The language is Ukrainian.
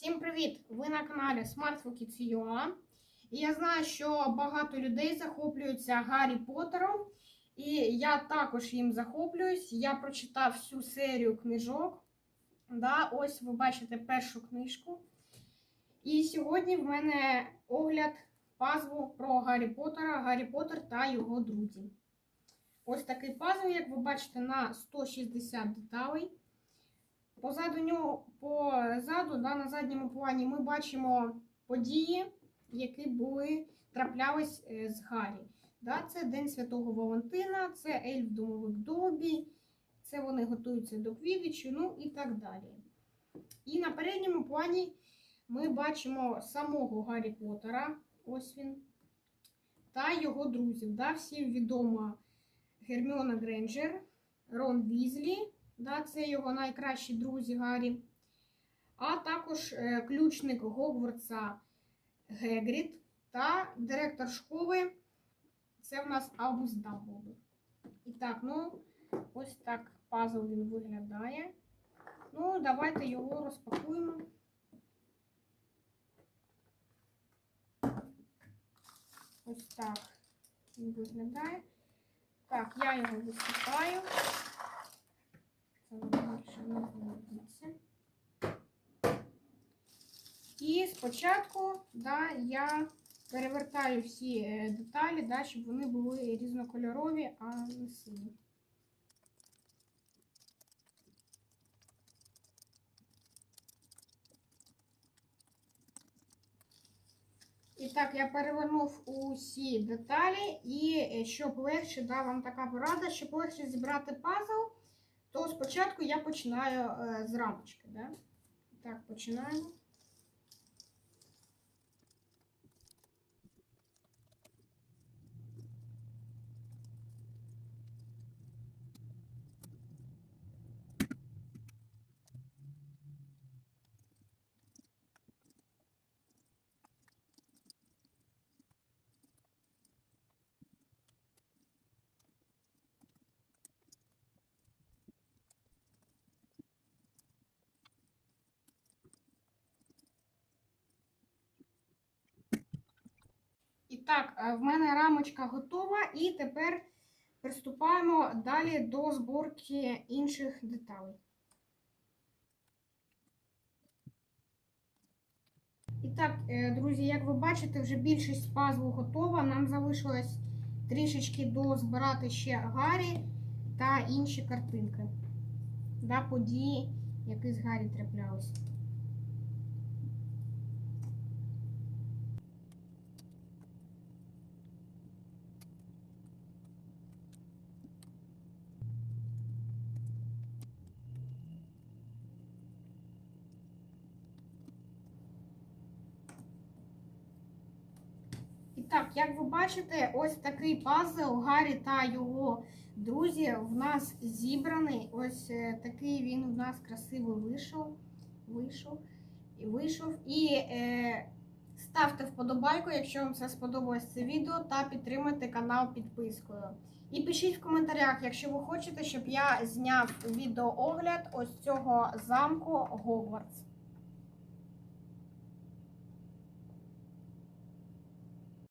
Всім привіт! Ви на каналі SmartFokids.ua І я знаю, що багато людей захоплюються Гаррі Поттером. І я також їм захоплююсь. Я прочитав всю серію книжок. Да, ось ви бачите першу книжку. І сьогодні в мене огляд пазву про Гаррі Поттера, Гаррі Поттер та його друзі. Ось такий пазл, як ви бачите, на 160 деталей. Позаду нього, позаду, да, на задньому плані ми бачимо події, які були траплялись е, з Гаррі. Да, це День Святого Валентина, це Ельф Домовик Добі, це вони готуються до Квідичу, ну і так далі. І на передньому плані ми бачимо самого Гаррі Поттера, ось він, та його друзів. Да, всім відома Герміона Грейнджер, Рон Візлі. Да, це його найкращі друзі Гаррі. А також е, ключник Гогвартса Гегрід та директор школи. Це в нас Август Дамблдор. І так, ну, ось так пазл він виглядає. Ну, давайте його розпакуємо. Ось так він виглядає. Так, я його висипаю. Це воно більше не знайдеться. І спочатку да, я перевертаю всі е, деталі, да, щоб вони були різнокольорові, а не сині. І так, я перевернув усі деталі, і е, щоб легше, да, вам така порада, щоб легше зібрати пазл, то спочатку я починаю е, з рамочки. Да? Так, починаємо. Так, е, в мене рамочка готова, і тепер приступаємо далі до зборки інших деталей. І так, е, друзі, як ви бачите, вже більшість пазлу готова. Нам залишилось трішечки дозбирати ще Гаррі та інші картинки. Да, події, які з Гаррі траплялися. І так, як ви бачите, ось такий пазл Гаррі та його друзі в нас зібраний. Ось е, такий він у нас красиво вийшов. Вийшов і вийшов. І е, ставте вподобайку, якщо вам це сподобалось це відео, та підтримайте канал підпискою. І пишіть в коментарях, якщо ви хочете, щоб я зняв відеоогляд ось цього замку Гогвартс.